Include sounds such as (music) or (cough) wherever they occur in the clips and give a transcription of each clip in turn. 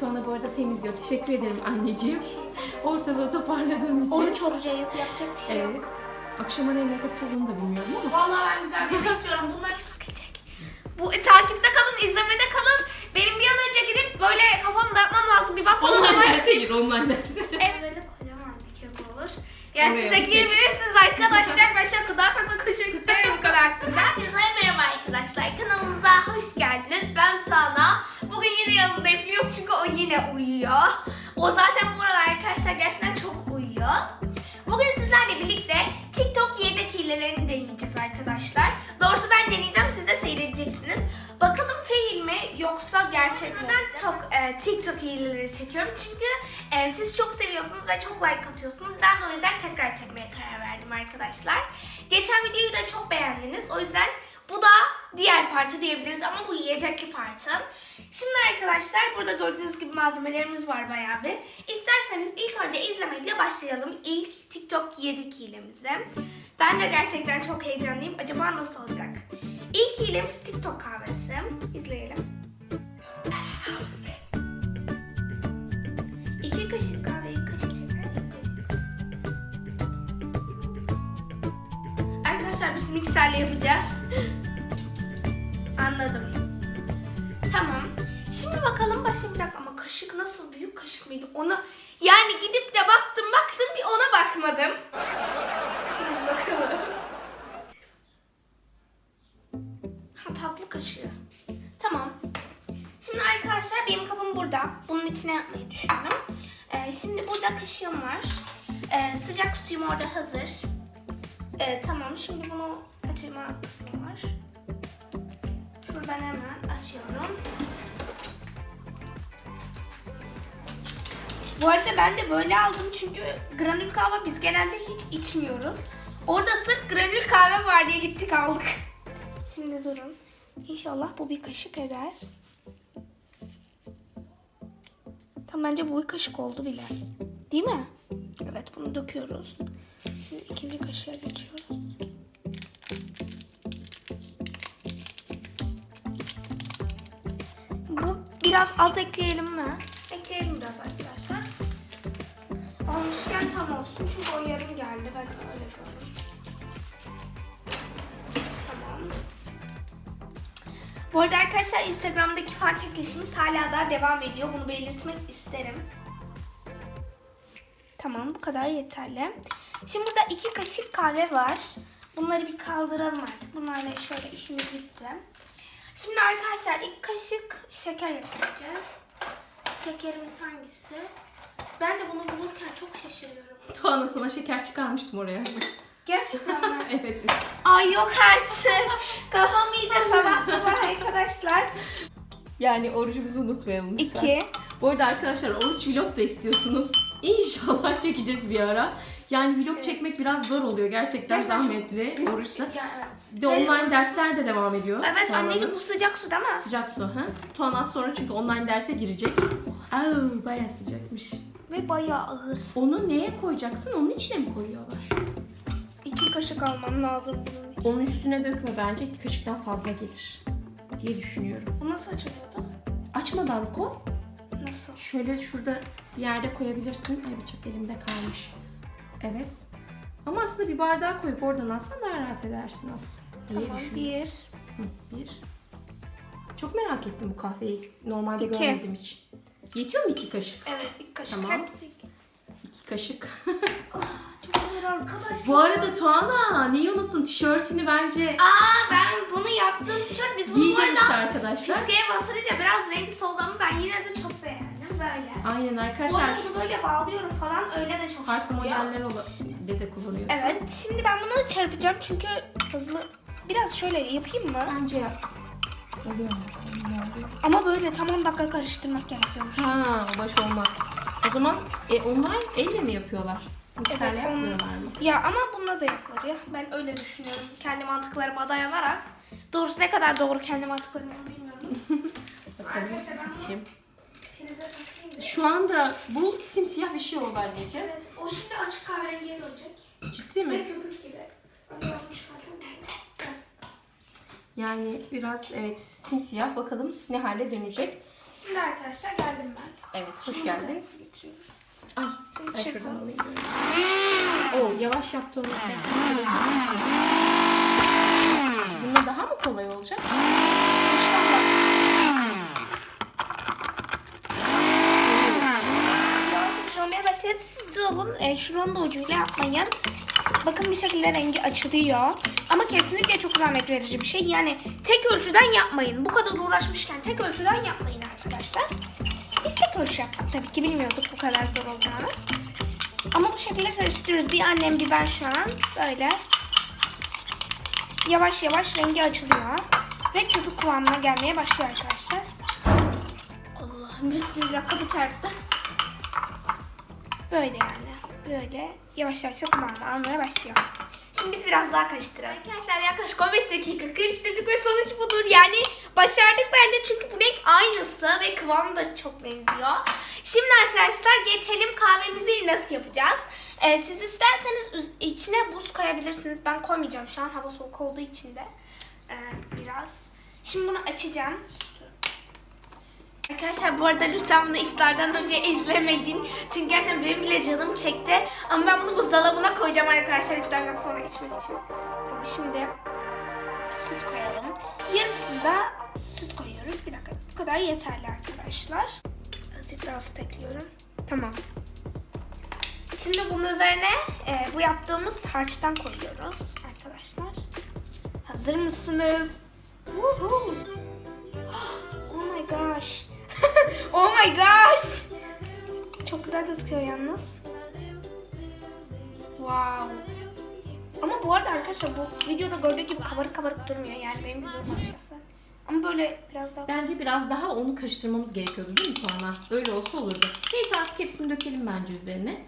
Tuana bu arada temizliyor. Teşekkür ederim anneciğim. (laughs) Ortalığı toparladığım için. Oruç orucayız yapacak bir şey yok. Evet. Akşama ne yemek yapacağız onu da bilmiyorum ama. Vallahi ben güzel bir istiyorum. Bunlar çok sıkacak. Bu e, takipte kalın, izlemede kalın. Benim bir an önce gidip böyle kafamı dağıtmam lazım. Bir baklava Online derse gir, online derse. Evet böyle kocaman bir kez olur. Yani Oraya siz bir ekleyebilirsiniz arkadaşlar. Ben şu an daha fazla konuşmak istemiyorum bu hakkında. (laughs) Herkese merhaba arkadaşlar. Kanalımıza hoş geldiniz. Ben Tana. Yine uyuyor. O zaten bu aralar arkadaşlar gerçekten çok uyuyor. Bugün sizlerle birlikte TikTok yiyecek hilelerini deneyeceğiz arkadaşlar. Doğrusu ben deneyeceğim, siz de seyredeceksiniz. Bakalım fail mi yoksa gerçek mi? Neden çok e, TikTok hileleri çekiyorum? Çünkü e, siz çok seviyorsunuz ve çok like atıyorsunuz. Ben de o yüzden tekrar çekmeye karar verdim arkadaşlar. Geçen videoyu da çok beğendiniz. O yüzden bu da diğer parça diyebiliriz ama bu yiyecekli parça. Şimdi arkadaşlar burada gördüğünüz gibi malzemelerimiz var bayağı bir. İsterseniz ilk önce izlemekle başlayalım. İlk TikTok yiyecek hilemize. Ben de gerçekten çok heyecanlıyım. Acaba nasıl olacak? İlk hilemiz TikTok kahvesi. İzleyelim. İki kaşık kahve, iki kaşık şeker, iki kaşık. Arkadaşlar biz mikserle yapacağız. Şimdi bakalım başka bir ama kaşık nasıl büyük kaşık mıydı? Ona yani gidip de baktım baktım bir ona bakmadım. Şimdi bakalım. Ha tatlı kaşığı. Tamam. Şimdi arkadaşlar benim kabım burada. Bunun içine yapmayı düşündüm. Ee, şimdi burada kaşığım var. Ee, sıcak suyum orada hazır. Ee, tamam şimdi bunu açma kısmı var. Şuradan hemen açıyorum. Bu arada ben de böyle aldım çünkü granül kahve biz genelde hiç içmiyoruz. Orada sırf granül kahve var diye gittik aldık. (laughs) Şimdi durun. İnşallah bu bir kaşık eder. Tam bence bu bir kaşık oldu bile. Değil mi? Evet bunu döküyoruz. Şimdi ikinci kaşığa geçiyoruz. Bu biraz az ekleyelim mi? Ekleyelim biraz arkadaşlar. Olmuşken tam olsun çünkü o yarım geldi. Ben öyle gördüm. Tamam. Bu arada arkadaşlar Instagram'daki fan çekilişimiz hala daha devam ediyor. Bunu belirtmek isterim. Tamam bu kadar yeterli. Şimdi burada iki kaşık kahve var. Bunları bir kaldıralım artık. Bunlarla şöyle işimiz bitti. Şimdi arkadaşlar ilk kaşık şeker ekleyeceğiz. Şekerimiz hangisi? Ben de bunu bulurken çok şaşırıyorum. Tuana sana şeker çıkarmıştım oraya. Gerçekten mi? (laughs) evet. Ay yok artık. Kafam iyice sabah sabah (laughs) arkadaşlar. Yani orucumuzu unutmayalım lütfen. İki. Bu arada arkadaşlar oruç vlog da istiyorsunuz. İnşallah çekeceğiz bir ara. Yani vlog Evet. çekmek biraz zor oluyor gerçekten, Gerçekten çok zahmetli (laughs) oruçla. Ya evet. Bir de online dersler de devam ediyor. Evet Tuana'nın. anneciğim bu sıcak su değil mi? Sıcak su ha. Tuana az sonra çünkü online derse girecek. Au bayağı sıcakmış. Ve bayağı ağır. Onu neye koyacaksın? Onun içine mi koyuyorlar? İki kaşık almam lazım bunun için. Onun üstüne dökme bence iki kaşıktan fazla gelir diye düşünüyorum. Bu nasıl açılıyordu? Açmadan koy. Nasıl? Şöyle şurada bir yerde koyabilirsin. Ay bıçak elimde kalmış. Evet. Ama aslında bir bardağa koyup oradan alsan daha rahat edersin aslında diye Tamam düşünüyorum. bir. Hı, bir. Çok merak ettim bu kahveyi. Normalde İki. görmedim hiç. Yetiyor mu iki kaşık? Evet ilk kaşık Tamam. hepsi. İki kaşık. (laughs) Çok ağır arkadaşlar. bu arada Tuana neyi unuttun? Tişörtünü bence Aa ben bunu yaptığım tişört biz bunu bu giydirmişler arada arkadaşlar. fiskeye basınca biraz rengi soldu ama ben yine de çok beğendim böyle. Aynen Bu arkadaşlar. arada bunu böyle bağlıyorum falan öyle de çok Farklı şık modeller olur. De de kullanıyorsun. Evet şimdi ben bunu çarpacağım çünkü hızlı biraz şöyle yapayım mı? Bence yap. Oluyor mu? Ama böyle tam 10 dakika karıştırmak gerekiyormuş. Ha, o baş olmaz. O zaman e, onlar elle mi yapıyorlar? Mikserle Evet, on- yapmıyorlar mı? Ya ama bununla da yapılır ya. Ben öyle düşünüyorum. Kendi mantıklarıma dayanarak. Doğrusu ne kadar doğru kendi mantıklarımı bilmiyorum. (laughs) Bakalım. Arkadaşlar ben bunu- Şimdi. İkinize takayım da. Şu anda bu simsiyah bir şey oldu anneciğim. Evet, o şimdi açık kahverengiye dönecek. Ciddi Ve mi? köpük gibi. Yani biraz evet simsiyah. Bakalım ne hale dönecek. Şimdi arkadaşlar geldim ben. Evet, hoş geldin. Ay, ben Çek şuradan alayım. Oo, yavaş yaptı onu. Bunda daha mı kolay olacak? Yavaş yavaş olmaya başladı. Siz olun. E, şuranın da ucuyla yapmayın. Bakın bir şekilde rengi açılıyor. Ama kesinlikle çok zahmet verici bir şey. Yani tek ölçüden yapmayın. Bu kadar uğraşmışken tek ölçüden yapmayın arkadaşlar. Biz tek ölçü yaptık tabii ki bilmiyorduk bu kadar zor olacağını. Ama bu şekilde karıştırıyoruz. Bir annem bir ben şu an böyle. Yavaş yavaş rengi açılıyor. Ve köpük kıvamına gelmeye başlıyor arkadaşlar. Allah'ım bismillah kapı çarptı. Böyle yani. Böyle yavaş yavaş kıvamı almaya başlıyor. Şimdi biz biraz daha karıştıralım. Arkadaşlar yaklaşık 15 dakika karıştırdık ve sonuç budur. Yani başardık bence çünkü bu renk aynısı ve kıvam da çok benziyor. Şimdi arkadaşlar geçelim kahvemizi nasıl yapacağız. Ee, siz isterseniz içine buz koyabilirsiniz. Ben koymayacağım şu an hava soğuk olduğu için de. Ee, biraz. Şimdi bunu açacağım. Arkadaşlar bu arada lütfen bunu iftardan önce izlemeyin. Çünkü gerçekten benim bile canım çekti. Ama ben bunu buzdolabına koyacağım arkadaşlar iftardan sonra içmek için. Tamam şimdi süt koyalım. Yarısında süt koyuyoruz. Bir dakika bu kadar yeterli arkadaşlar. Azıcık daha süt ekliyorum. Tamam. Şimdi bunun üzerine e, bu yaptığımız harçtan koyuyoruz arkadaşlar. Hazır mısınız? Woohoo! Oh my gosh. Oh my gosh. Çok güzel gözüküyor yalnız. Wow. Ama bu arada arkadaşlar bu videoda gördüğü gibi kabarık kabarık durmuyor. Yani benim gibi durmadı şahsen. Ama böyle biraz daha... Bence biraz daha onu karıştırmamız gerekiyordu değil mi Tuana? Öyle olsa olurdu. Neyse artık hepsini dökelim bence üzerine.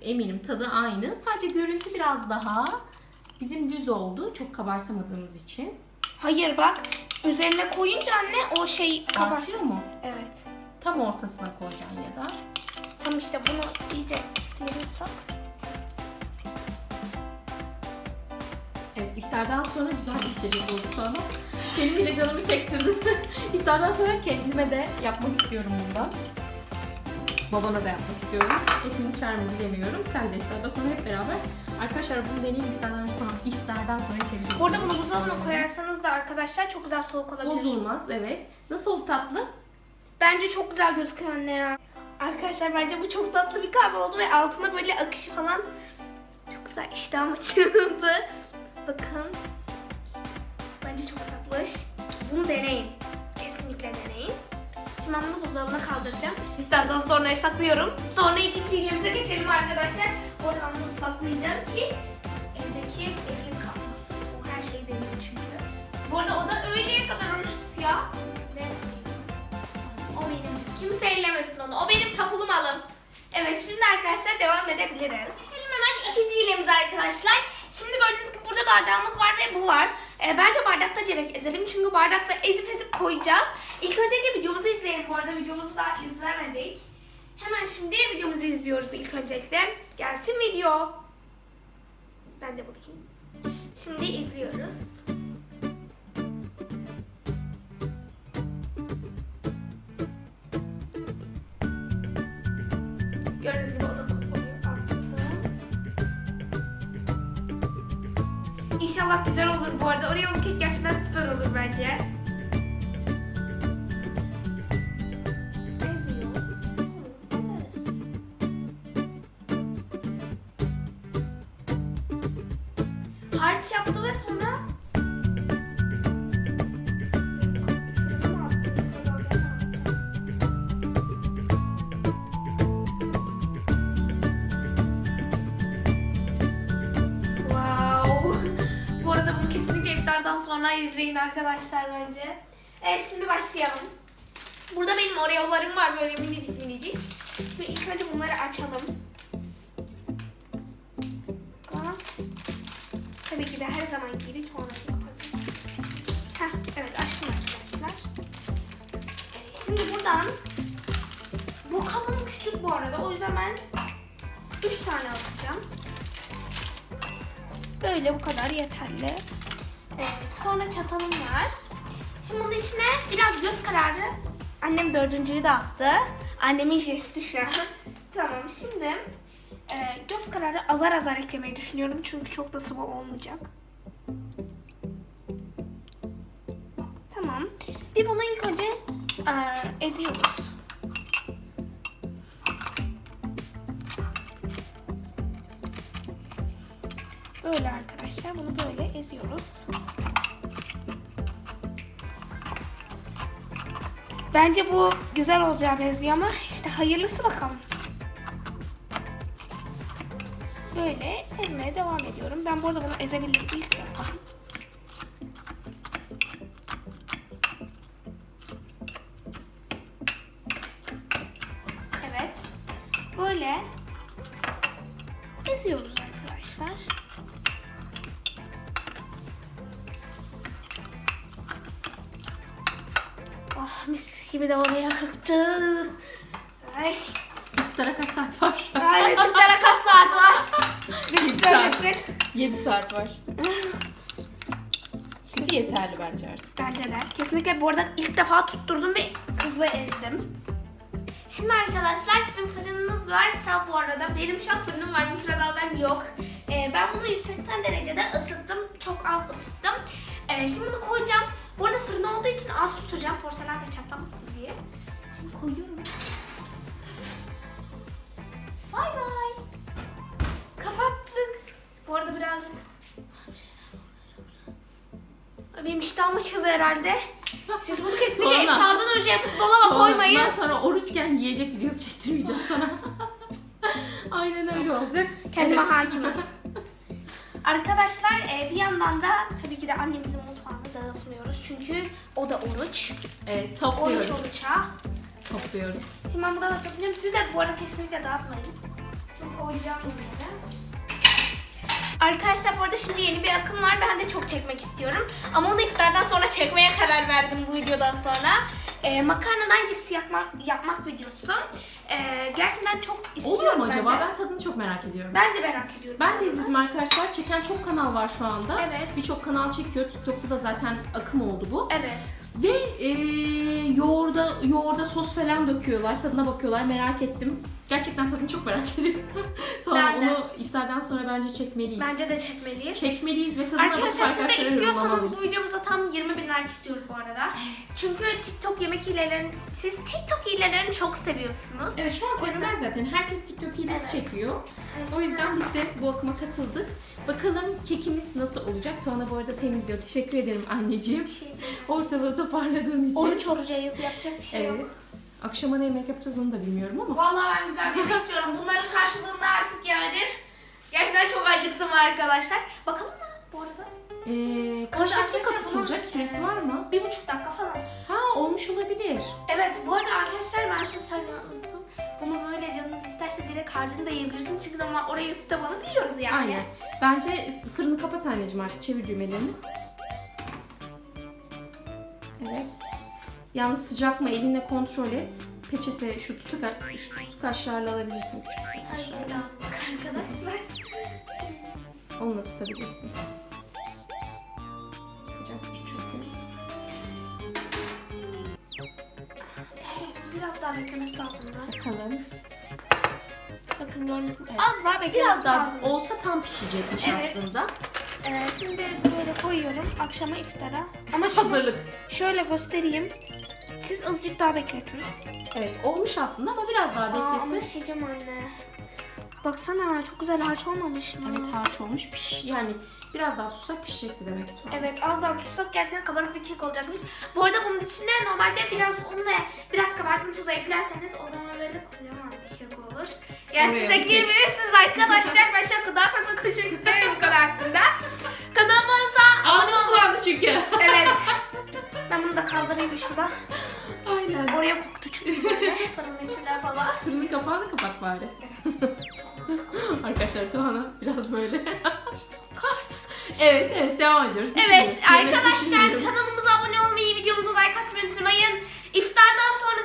Eminim tadı aynı. Sadece görüntü biraz daha bizim düz oldu. Çok kabartamadığımız için. Hayır bak. Üzerine koyunca anne o şey kabar. Artıyor mu? Tam ortasına koyacaksın ya da. Tam işte bunu iyice sıyırırsak. Evet iftardan sonra güzel bir içecek oldu Tuana. Benim bile canımı çektirdin. (laughs) iftardan sonra kendime de yapmak istiyorum bundan. Babana da yapmak istiyorum. Etini içer mi bilemiyorum. Sen de iftardan sonra hep beraber. Arkadaşlar bunu deneyin iftardan sonra, iftardan sonra içebilirsiniz. Burada bunu buzdolabına koyarsanız da arkadaşlar çok güzel soğuk olabilir. Bozulmaz evet. Nasıl oldu tatlı? Bence çok güzel gözüküyor anne ya. Arkadaşlar bence bu çok tatlı bir kahve oldu ve altına böyle akışı falan çok güzel iştahım (laughs) açıldı. Bakın. Bence çok tatlış. Bunu deneyin. Kesinlikle deneyin. Şimdi ben bunu buzdolabına kaldıracağım. İftardan sonra saklıyorum. Sonra ikinci ilimize geçelim arkadaşlar. Bu ben bunu ıslatmayacağım ki evdeki eflik kalmasın. O her şeyi deniyor çünkü. Bu arada o da öğleye kadar oruç tutuyor. Kimse ellemesin onu. O benim tapulu malım. Evet şimdi arkadaşlar devam edebiliriz. Geçelim hemen ikinci hilemize arkadaşlar. Şimdi gördüğünüz gibi burada bardağımız var ve bu var. Ee, bence bardakta direkt ezelim çünkü bardakta ezip ezip koyacağız. İlk öncelikle videomuzu izleyelim bu arada videomuzu daha izlemedik. Hemen şimdi videomuzu izliyoruz ilk öncelikle. Gelsin video. Ben de bulayım. Şimdi izliyoruz. İnşallah güzel olur bu arada. Oraya o kek gerçekten süper olur bence. Harç yaptı ve sonra arkadaşlar bence. Evet şimdi başlayalım. Burada benim oreolarım var böyle minicik minicik. Şimdi ilk önce bunları açalım. Tabii ki de her zaman gibi tuğanacık koydum. Heh, evet açtım arkadaşlar. Evet, şimdi buradan bu kabım küçük bu arada o yüzden ben 3 tane alacağım. Böyle bu kadar yeterli. Evet, sonra çatalım var. Şimdi bunun içine biraz göz kararı. Annem dördüncüyü de attı. Annemin jesti şu an. (laughs) tamam şimdi e, göz kararı azar azar eklemeyi düşünüyorum çünkü çok da sıvı olmayacak. Tamam. Bir bunu ilk önce e, eziyoruz. Arkadaşlar bunu böyle eziyoruz. Bence bu güzel olacağı benziyor ama işte hayırlısı bakalım. Böyle ezmeye devam ediyorum. Ben bu arada bunu ezebilirim ilk. Mis gibi de oluyor. Ay. İftara kaç saat var? Aynen çiftler kaç saat var? (laughs) Bir Yedi saat. söylesin. 7 saat var. (laughs) Sütü yeterli bence artık. Bence de. Kesinlikle bu arada ilk defa tutturdum ve hızlı ezdim. Şimdi arkadaşlar sizin fırınınız varsa bu arada benim şu an fırınım var mikrodalgam yok. Ee, ben bunu 180 derecede ısıttım. Çok az ısıttım. Ee, şimdi bunu koyacağım. Bu arada fırın olduğu için az tutacağım. Porselen de çatlamasın diye. Şimdi koyuyorum. Bay bay. Kapattık. Bu arada birazcık benim iştahım açıldı herhalde. Siz bunu kesinlikle Sonra- iftardan önce yapıp dolaba koymayın. Ondan sonra oruçken yiyecek videosu çektirmeyeceğim sana. (laughs) Aynen öyle olacak. Kendime Evet. hakimim. (laughs) Arkadaşlar e, bir yandan da tabii ki de annemizin dağıtmıyoruz. Çünkü o da oruç. Evet, Oruç topluyoruz. oruça. Topluyoruz. Şimdi ben burada topluyorum. Siz de bu arada kesinlikle dağıtmayın. Şimdi koyacağım bunları. Arkadaşlar bu arada şimdi yeni bir akım var. Ben de çok çekmek istiyorum. Ama onu iftardan sonra çekmeye karar verdim bu videodan sonra. Ee, makarnadan cips yapma, yapmak videosu. Ee, gerçekten çok istiyorum Oluyor mu ben acaba? de. Ben tadını çok merak ediyorum. Ben de merak ediyorum. Ben de izledim arkadaşlar. Çeken çok kanal var şu anda. Evet. Birçok kanal çekiyor. TikTok'ta da zaten akım oldu bu. Evet. Ve e, yoğurda, yoğurda sos falan döküyorlar. Tadına bakıyorlar. Merak ettim. Gerçekten tadını çok merak (laughs) ediyorum. Ben de. onu iftardan sonra bence çekmeliyiz. Bence de çekmeliyiz. Çekmeliyiz ve tadına Arkadaşlar siz de istiyorsanız bu videomuza tam 20 bin like istiyoruz bu arada. Çünkü TikTok yemek hilelerini, siz TikTok hilelerini çok seviyorsunuz. Evet şu an yüzden- fenomen zaten. Herkes TikTok hilesi Evet. çekiyor. Evet. O yüzden biz de bu akıma katıldık. Bakalım kekimiz nasıl olacak? Tuana bu arada temizliyor. Teşekkür ederim anneciğim. Bir şey değil. Ortalığı toparladığın için. Oruç orucayız yapacak bir şey Evet. yok. Akşama ne yemek yapacağız onu da bilmiyorum ama. Vallahi ben güzel bir yemek (laughs) istiyorum. Bunların karşılığında artık yani. Gerçekten çok acıktım arkadaşlar. Bakalım mı bu arada? Ee, kaç Orada dakika arkadaşlar bunun- tutulacak? Süresi var mı? Bir buçuk dakika falan. Ha olmuş olabilir. Evet bu arada arkadaşlar ben şunu söylemeyi unuttum. Bunu böyle canınız isterse direkt harcını da yiyebilirsiniz. Çünkü normal oraya üst tabanı biliyoruz yani. Aynen. Bence fırını kapat anneciğim artık. Çevir düğmelerini. Evet. Yalnız sıcak mı elinle kontrol et. Peçete şu tutuk, şu tutuk kaşlarla alabilirsin. Küçük dağıttık arkadaşlar. Onunla tutabilirsin. Sıcaktır çünkü. Evet biraz daha beklemesi lazımdı. Bakalım. Bakın gördünüz mü? Evet. Az daha beklemesi Biraz daha lazımmış. olsa tam pişecekmiş Evet. aslında. Ee, şimdi böyle koyuyorum akşama iftara. Ama şunu (laughs) Hazırlık. şöyle göstereyim. Siz azıcık daha bekletin. Evet olmuş aslında ama biraz daha Aa, ama beklesin. şey anne. Baksana çok güzel harç olmamış mı? Evet harç olmuş. Piş yani biraz daha tutsak pişecekti demek ki. Evet az daha tutsak gerçekten kabarık bir kek olacakmış. Bu arada bunun içine normalde biraz un ve biraz kabartma tuzu eklerseniz o zaman böyle kocaman bir kek olur. Yani Oraya siz bir kek. ekleyebilirsiniz arkadaşlar. Ben şu an daha fazla konuşmak istemiyorum bu konu hakkında. Kanalımıza abone Ağzım sulandı çünkü. Evet. (laughs) Ben bunu da kaldırayım şuradan. Aynen. Oraya koktu çünkü böyle (laughs) fırının içinde falan. Fırının kapağını kapat bari. (laughs) Arkadaşlar Tuana biraz böyle. (laughs) evet evet devam ediyoruz. Evet Düşünüyoruz. Arkadaşlar düşünüyoruz. kanalımıza abone olmayı, videomuza like atmayı unutmayın. İftardan sonra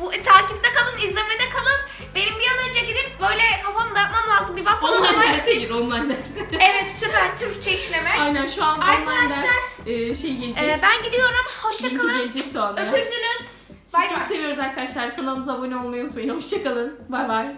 Bu e, takipte kalın, izlemede kalın. Benim bir an önce gidip böyle kafamı dağıtmam lazım. Bir bak Online derse gir online derse. (laughs) Evet süper Türkçe işlemek. Aynen şu an online ders e, şey gelecek. Ee, ben gidiyorum. Hoşça Linki kalın. gelecek Tuana. Öpüldünüz. Sizi arkadaşlar. Kanalımıza abone olmayı unutmayın. Hoşçakalın. Bay bay.